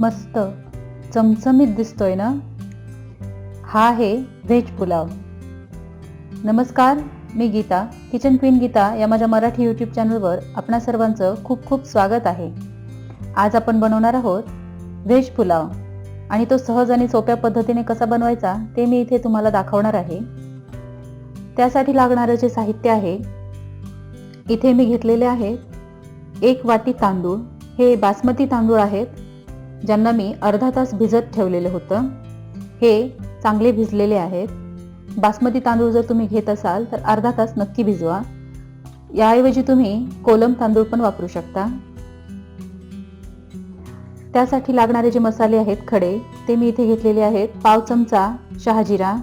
मस्त चमचमीत दिसतोय ना? हा आहे व्हेज पुलाव. नमस्कार मी गीता किचन क्वीन गीता या माझ्या मराठी यूट्यूब चॅनलवर आपणा सर्वांचं खूप खूप स्वागत आहे. आज आपण बनवणार आहोत व्हेज पुलाव. आणि तो सहज आणि सोप्या पद्धतीने कसा बनवायचा ते मी इथे तुम्हाला दाखवणार आहे. त्यासाठी लागणारं जे साहित्य आहे इथे मी घेतलेले आहेत एक वाटी तांदूळ. हे बासमती तांदूळ आहेत. ज्यांना मी अर्धा तास भिजत ठेवलेलं होतं. हे चांगले भिजलेले आहेत. बासमती तांदूळ जर तुम्ही घेत असाल तर अर्धा तास नक्की भिजवा. याऐवजी तुम्ही कोलम तांदूळ पण वापरू शकता. त्यासाठी लागणारे जे मसाले आहेत खडे ते मी इथे घेतलेले आहेत. पाव चमचा शहाजिरा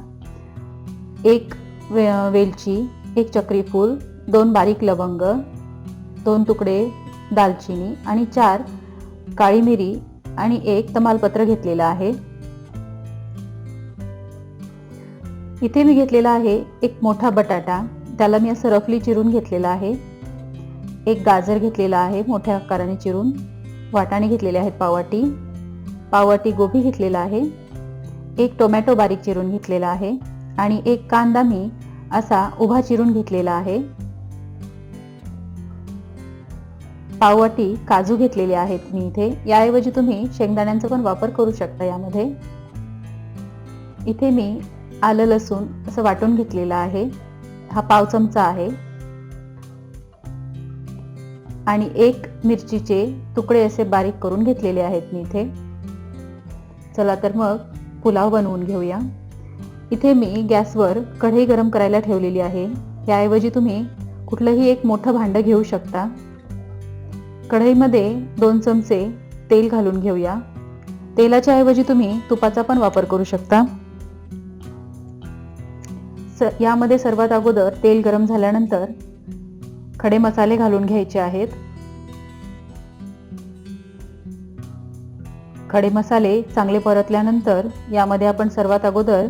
एक वे वेलची एक चक्रीफूल दोन बारीक लवंग दोन तुकडे दालचिनी आणि चार काळी मिरी आणि एक तमालपत्र घेतलेलं आहे. इथे मी घेतलेला आहे एक मोठा बटाटा त्याला मी असं रफली चिरून घेतलेला आहे. एक गाजर घेतलेला आहे मोठ्या आकाराने चिरून. वाटाणे घेतलेले आहेत पावाटी पाववाटी गोबी घेतलेला आहे. एक टोमॅटो बारीक चिरून घेतलेला आहे. आणि एक कांदा मी असा उभा चिरून घेतलेला आहे. पाववाटी काजू घेतलेले आहेत मी इथे. याऐवजी तुम्ही शेंगदाण्यांचा पण वापर करू शकता यामध्ये. इथे मी आलं लसूण असं वाटून घेतलेलं आहे. हा पाव चमचा आहे. आणि एक मिरचीचे तुकडे असे बारीक करून घेतलेले आहेत मी इथे. चला तर मग पुलाव बनवून घेऊया. इथे मी गॅसवर कढई गरम करायला ठेवलेली आहे. याऐवजी तुम्ही कुठलंही एक मोठं भांडं घेऊ शकता. कढईमध्ये दोन चमचे तेल घालून घेऊया. तेलाच्या ऐवजी तुम्ही तुपाचा पण वापर करू शकता. स यामध्ये सर्वात अगोदर तेल गरम झाल्यानंतर खडे मसाले घालून घ्यायचे आहेत. खडे मसाले चांगले परतल्यानंतर यामध्ये आपण सर्वात अगोदर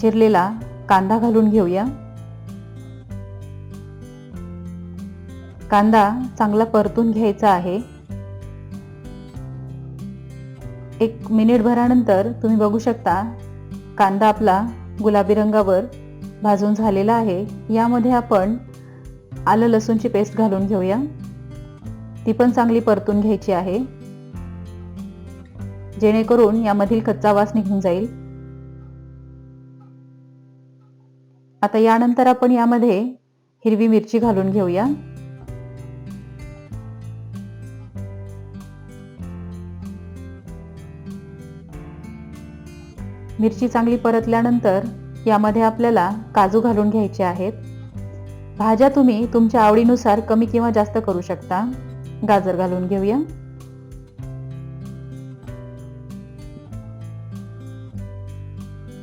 चिरलेला कांदा घालून घेऊया. कांदा चांगला परतून घ्यायचा आहे. एक मिनिट भरानंतर तुम्ही बघू शकता कांदा आपला गुलाबी रंगावर भाजून झालेला आहे. यामध्ये आपण आलं लसूणची पेस्ट घालून घेऊया. ती पण चांगली परतून घ्यायची आहे. जेणेकरून यामधील कच्चा वास निघून जाईल. आता यानंतर आपण यामध्ये हिरवी मिरची घालून घेऊया. मिरची चांगली परतल्यानंतर यामध्ये आपल्याला काजू घालून घ्यायचे आहेत. भाज्या तुम्ही तुमच्या आवडीनुसार कमी किंवा जास्त करू शकता. गाजर घालून घेऊया.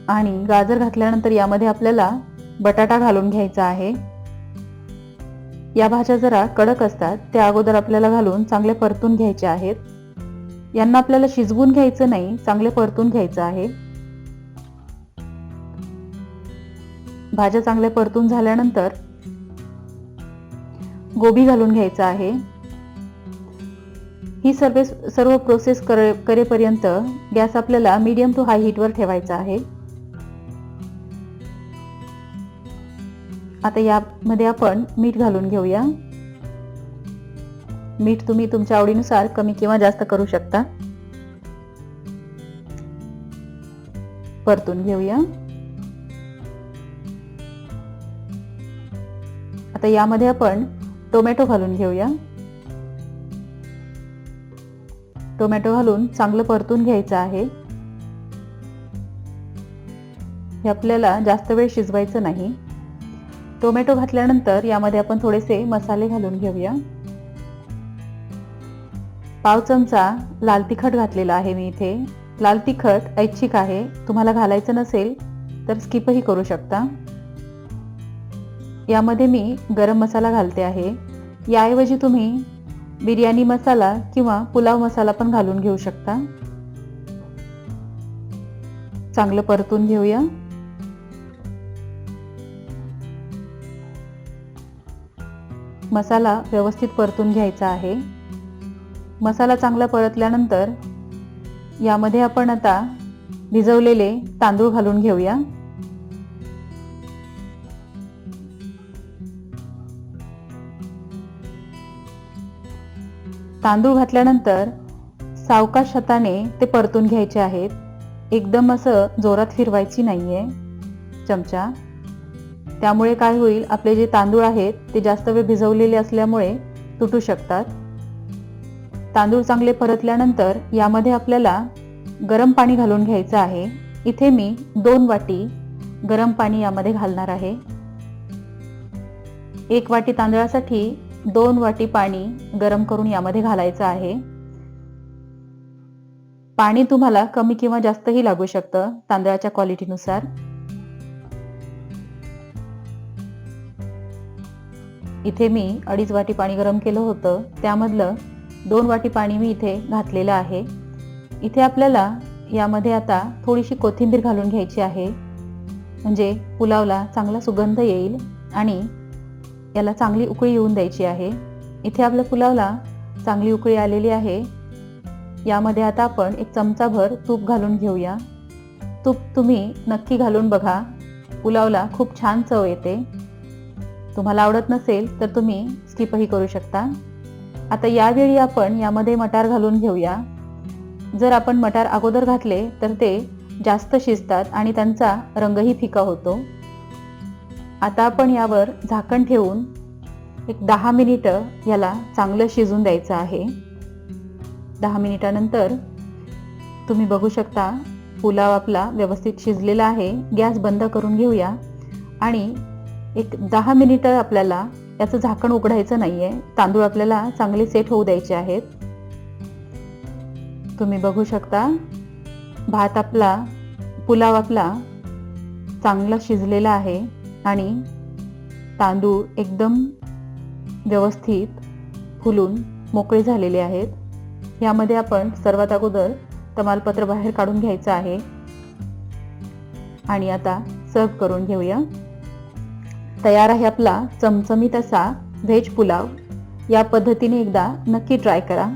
आणि गाजर घातल्यानंतर यामध्ये आपल्याला बटाटा घालून घ्यायचा आहे. या भाज्या जरा कडक असतात त्या अगोदर आपल्याला घालून चांगले परतून घ्यायचे आहेत. यांना आपल्याला शिजवून घ्यायचं नाही चांगले परतून घ्यायचं आहे. भाज्या चांगल्या परतून झाल्यानंतर गोबी घालून घ्यायचा आहे. ही सर्व सर्व प्रोसेस करे करेपर्यंत गॅस आपल्याला मीडियम टू हाय हीटवर ठेवायचा आहे. आता यामध्ये आपण मीठ घालून घेऊया. मीठ तुम्ही तुमच्या आवडीनुसार कमी किंवा जास्त करू शकता. परतून घेऊया. आता यामध्ये आपण टोमॅटो घालून घेऊया. टोमॅटो घालून चांगलं परतून घ्यायचं आहे. हे आपल्याला जास्त वेळ शिजवायचं नाही. टोमॅटो घातल्यानंतर यामध्ये आपण थोडेसे मसाले घालून घेऊया. पाव चमचा लाल तिखट घातलेला आहे मी इथे. लाल तिखट ऐच्छिक आहे. तुम्हाला घालायचं नसेल तर स्किपही करू शकता. यामध्ये मी गरम मसाला घालते आहे. याऐवजी तुम्ही बिर्याणी मसाला किंवा पुलाव मसाला पण घालून घेऊ शकता. चांगलं परतून घेऊया. मसाला व्यवस्थित परतून घ्यायचा आहे. मसाला चांगला परतल्यानंतर यामध्ये आपण आता भिजवलेले तांदूळ घालून घेऊया. तांदूळ घातल्यानंतर सावकाश हाताने ते परतून घ्यायचे आहेत. एकदम असं जोरात फिरवायची नाही आहे चमचा. त्यामुळे काय होईल आपले जे तांदूळ आहेत ते जास्त वेळ भिजवलेले असल्यामुळे तुटू शकतात. तांदूळ चांगले परतल्यानंतर यामध्ये आपल्याला गरम पाणी घालून घ्यायचं आहे. इथे मी दोन वाटी गरम पाणी यामध्ये घालणार आहे. एक वाटी तांदळासाठी दोन वाटी पाणी गरम करून यामध्ये घालायचं आहे. पाणी तुम्हाला कमी किंवा जास्तही लागू शकतं तांदळाच्या क्वालिटीनुसार. इथे मी अडीच वाटी पाणी गरम केलं होतं त्यामधलं दोन वाटी पाणी मी इथे घातलेलं आहे. इथे आपल्याला यामध्ये आता थोडीशी कोथिंबीर घालून घ्यायची आहे. म्हणजे पुलावला चांगला सुगंध येईल आणि याला चांगली उकळी येऊन द्यायची आहे. इथे आपल्या पुलावला चांगली उकळी आलेली आहे. यामध्ये आता आपण एक चमचाभर तूप घालून घेऊया. तूप तुम्ही नक्की घालून बघा. पुलावला खूप छान चव येते. तुम्हाला आवडत नसेल तर तुम्ही स्किपही करू शकता. आता यावेळी आपण यामध्ये मटार घालून घेऊया. जर आपण मटार अगोदर घातले तर ते जास्त शिजतात आणि त्यांचा रंगही फिका होतो. आता आपण यावर झाकण ठेवून एक दहा मिनिटं याला चांगलं शिजून द्यायचं आहे. दहा मिनिटानंतर तुम्ही बघू शकता पुलाव आपला व्यवस्थित शिजलेला आहे. गॅस बंद करून घेऊया. आणि एक दहा मिनिटं आपल्याला याचं झाकण उघडायचं नाही आहे तांदूळ आपल्याला चांगले सेट होऊ द्यायचे आहेत. तुम्ही बघू शकता भात आपला पुलाव आपला चांगला शिजलेला आहे. आणि तांदूळ एकदम व्यवस्थित फुलून मोकळे झालेले आहेत. यामध्ये आपण सर्वात अगोदर तमालपत्र बाहेर काढून घ्यायचं आहे. आणि आता सर्व करून घेऊया. तयार आहे आपला चमचमीत असा व्हेज पुलाव. या पद्धतीने एकदा नक्की ट्राय करा.